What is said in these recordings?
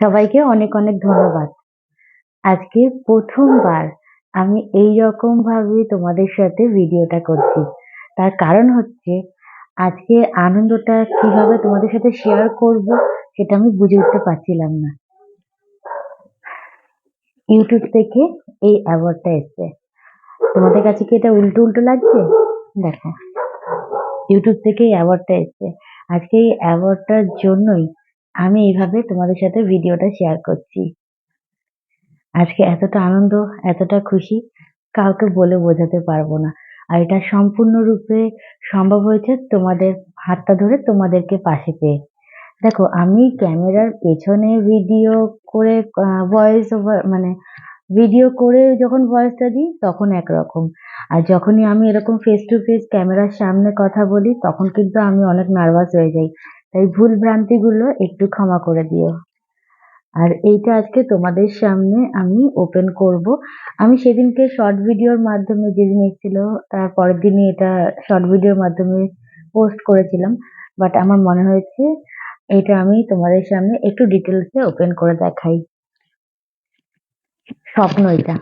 সবাইকে অনেক অনেক ধন্যবাদ। আজকে প্রথমবার আমি এই রকম ভাবে তোমাদের সাথে ভিডিওটা করছি। তার কারণ হচ্ছে, আজকে আনন্দটা কীভাবে তোমাদের সাথে শেয়ার করব সেটা আমি বুঝে উঠতে পারছিলাম না। ইউটিউব থেকে এই অ্যাওয়ার্ডটা এসছে। তোমাদের কাছে কি এটা উল্টো উল্টো লাগছে? দেখো। ইউটিউব থেকে এই অ্যাওয়ার্ডটা এসছে। আজকে এই অ্যাওয়ার্ডটার জন্যই আমি এইভাবে তোমাদের সাথে ভিডিওটা শেয়ার করছি। আজকে এতটা আনন্দ, এতটা খুশি, কাউকে বলে বোঝাতে পারব না। আর এটা সম্পূর্ণরূপে সম্ভব হয়েছে তোমাদের হাতটা ধরে তোমাদেরকে পাশে পেয়ে। দেখো, আমি ক্যামেরার পেছনে ভিডিও করে ভয়েস ওভার মানে ভিডিও করে যখন ভয়েসটা দিই, তখন একরকম। আর যখনই আমি এরকম ফেস টু ফেস ক্যামেরার সামনে কথা বলি, তখন কিন্তু আমি অনেক নার্ভাস হয়ে যাই। তাই ভুল ভ্রান্তিগুলো একটু ক্ষমা করে দিও। আর এইটা আজকে তোমাদের সামনে আমি ওপেন করব। আমি সেদিনকে শর্ট ভিডিওর মাধ্যমে যেদিন এসেছিল, তার পরের দিনই এটা শর্ট ভিডিওর মাধ্যমে পোস্ট করেছিলাম। বাট আমার মনে হয়েছে এটা আমি তোমাদের সামনে একটু ডিটেলসে ওপেন করে দেখাই। স্বপ্ন এটা।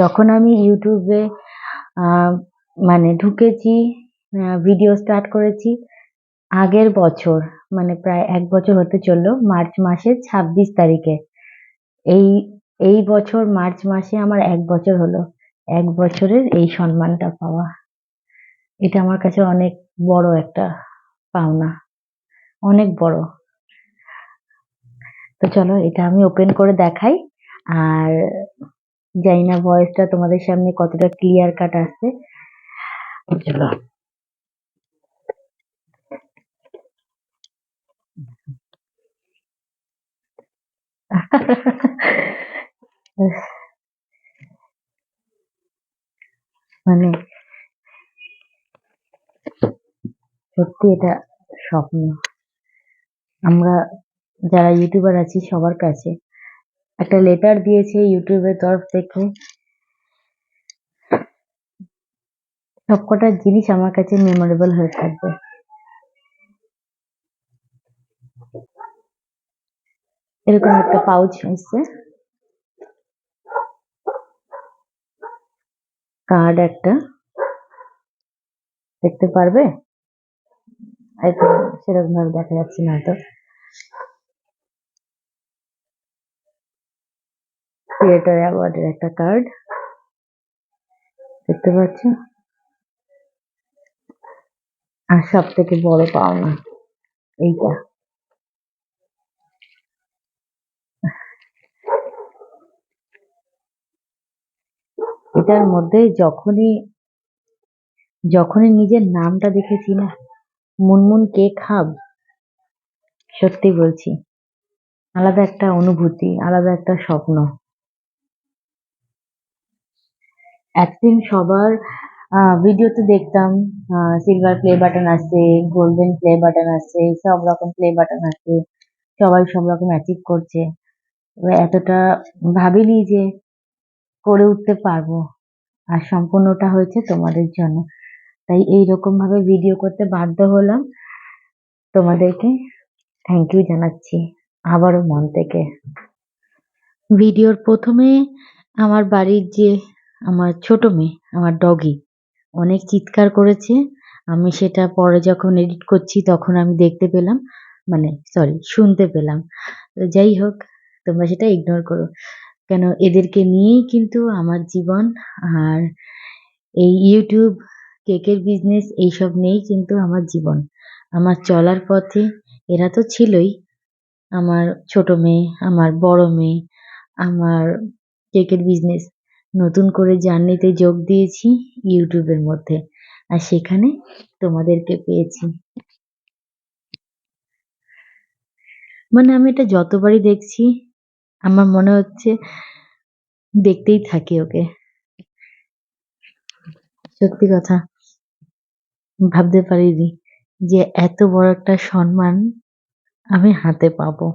যখন আমি ইউটিউবে মানে ঢুকেছি ভিডিও স্টার্ট করেছি আগের বছর মানে প্রায় এক বছর হতে চলল, মার্চ মাসের ছাব্বিশ তারিখে। এই এই বছর মার্চ মাসে আমার এক বছর হলো, এক বছরের এই সম্মানটা পাওয়া। এটা আমার কাছে অনেক বড় একটা পাওনা, অনেক বড়। তো চলো, এটা আমি ওপেন করে দেখাই, আর জানি না ভয়েসটা তোমাদের সামনে কতটা ক্লিয়ার কাট আসছে। চলো। মানে সত্যি এটা স্বপ্ন। আমরা যারা ইউটিউবার আছি সবার কাছে একটা লেটার দিয়েছে ইউটিউবের তরফ থেকে। সবকটা জিনিস আমার কাছে মেমোরেবল হয়ে থাকবে। এরকম একটা পাউচ এসছে কার্ড একটা। দেখতে পারবে? সেরকম ভাবে দেখা যাচ্ছে না তো। ক্রিয়েটার অ্যাওয়ার্ডের একটা কার্ড দেখতে পাচ্ছি আর সব থেকে বড় পাওনা, এইটা। এটার মধ্যে যখনই যখনই নিজের নামটা দেখেছি না, মুনমুন কে খাব? সত্যি বলছি। আলাদা একটা অনুভূতি, আলাদা একটা স্বপ্ন। এতদিন সবার ভিডিওতে দেখতাম সিলভার প্লে বাটন আছে গোল্ডেন প্লে বাটন আছে, সব রকম প্লে বাটন আছে, সবাই সব রকম অ্যাচিভ করছে। এতটা ভাবিনি যে করে উঠতে পারব। আর সম্পূর্ণটা হয়েছে তোমাদের জন্য। তাই এইরকম ভাবে ভিডিও করতে বাধ্য হলাম। তোমাদেরকে থ্যাংক ইউ জানাচ্ছি আবারও মন থেকে। ভিডিওর প্রথমে আমার বাড়ির যে আমার ছোট মেয়ে, আমার ডগি অনেক চিৎকার করেছে। আমি সেটা পরে যখন এডিট করছি তখন আমি দেখতে পেলাম মানে সরি শুনতে পেলাম। তো যাই হোক, তোমরা সেটা ইগনোর করো। কেন এদেরকে নিয়েই কিন্তু আমার জীবন আর এই ইউটিউব কেকের বিজনেস এইসব নিয়েই কিন্তু আমার জীবন। আমার চলার পথে এরা তো ছিলই। আমার ছোট মেয়ে, আমার বড় মেয়ে, আমার কেকের বিজনেস নতুন করে জার্নিতে যোগ দিয়েছি ইউটিউবের মধ্যে। আর সেখানে তোমাদেরকে পেয়েছি। মানে আমি এটা যতবারই দেখছি আমার মনে হচ্ছে দেখতেই থাকি ওকে। সত্যি কথা। ভাবতে পারিনি যে এত বড় একটা সম্মান আমি হাতে পাবো।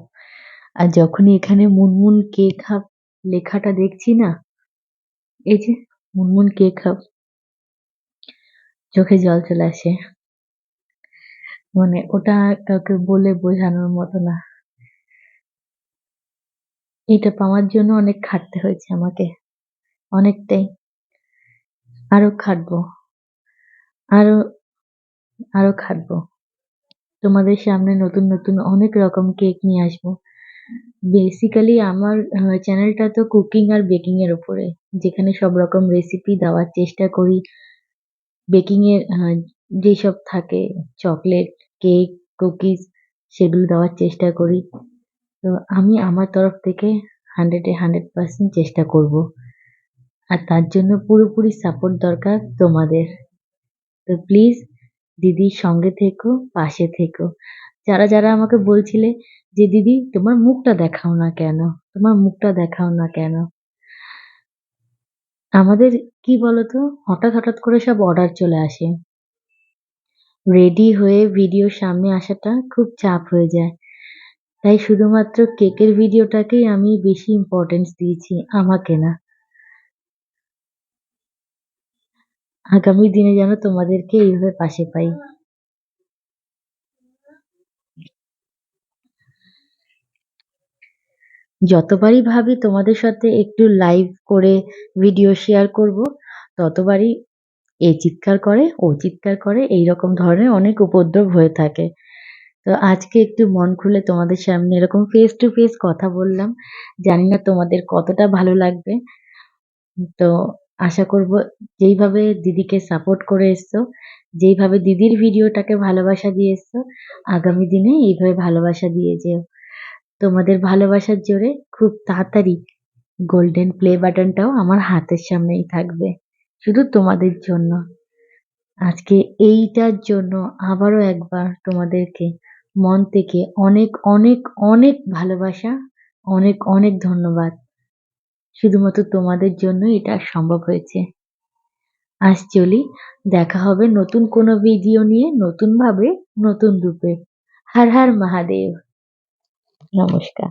আর যখনই এখানে মুনমুন কেক হাব লেখাটা দেখছি না, এই যে মুনমুন কেক হাব চোখে জল চলে আসে। মানে ওটা কাউকে বলে বোঝানোর মতো না। এটা পাওয়ার জন্য অনেক খাটতে হয়েছে আমাকে। অনেকটাই। আরও খাটবো। আরও আরও খাটবো। তোমাদের সামনে নতুন নতুন অনেক রকম কেক নিয়ে আসব। বেসিক্যালি আমার চ্যানেলটা তো কুকিং আর বেকিং এর উপরে। যেখানে সব রকম রেসিপি দেওয়ার চেষ্টা করি। বেকিং এর যেসব থাকে চকলেট কেক কুকিজ সেগুলো দেওয়ার চেষ্টা করি। তো আমি আমার তরফ থেকে হান্ড্রেডে হান্ড্রেড পার্সেন্ট চেষ্টা করব। আর তার জন্য পুরোপুরি সাপোর্ট দরকার তোমাদের। তো প্লিজ দিদির সঙ্গে থেকো, পাশে থেকো। যারা যারা আমাকে বলছিলে যে, দিদি, তোমার মুখটা দেখাও না কেন? তোমার মুখটা দেখাও না কেন? আমাদের, কি বলতো? হঠাৎ হঠাৎ করে সব অর্ডার চলে আসে। রেডি হয়ে ভিডিওর সামনে আসাটা খুব চাপ হয়ে যায়। তাই শুধুমাত্র কেকের ভিডিওটাকেই আমি বেশি ইম্পর্টেন্স দিয়েছি, আমাকে না। আগামী দিনে যেন তোমাদেরকে এইভাবে পাশে পাই। যতবারই ভাবি তোমাদের সাথে একটু লাইভ করে ভিডিও শেয়ার করব, ততবারই এ চিৎকার করে, ও চিৎকার করে এই রকম ধরনের অনেক উপদ্রব হয়ে থাকে। তো আজকে একটু মন খুলে তোমাদের সামনে এরকম ফেস টু ফেস কথা বললাম। জানি না তোমাদের কতটা ভালো লাগবে। তো আশা করব যেইভাবে দিদিকে সাপোর্ট করে এসছো, যেইভাবে দিদির ভিডিওটাকে ভালোবাসা দিয়ে এসছো, আগামী দিনে এইভাবে ভালোবাসা দিয়ে যেও। তোমাদের ভালোবাসার জোরে খুব তাড়াতাড়ি গোল্ডেন প্লে বাটনটাও আমার হাতের সামনেই থাকবে, শুধু তোমাদের জন্য। আজকে এইটার জন্য আবারও একবার তোমাদেরকে মন থেকে অনেক অনেক অনেক ভালোবাসা, অনেক অনেক ধন্যবাদ। শুধুমাত্র তোমাদের জন্য এটা সম্ভব হয়েছে। আজ চলি, দেখা হবে নতুন কোনো ভিডিও নিয়ে, নতুনভাবে, নতুন রূপে। হর হর, মহাদেব। নমস্কার।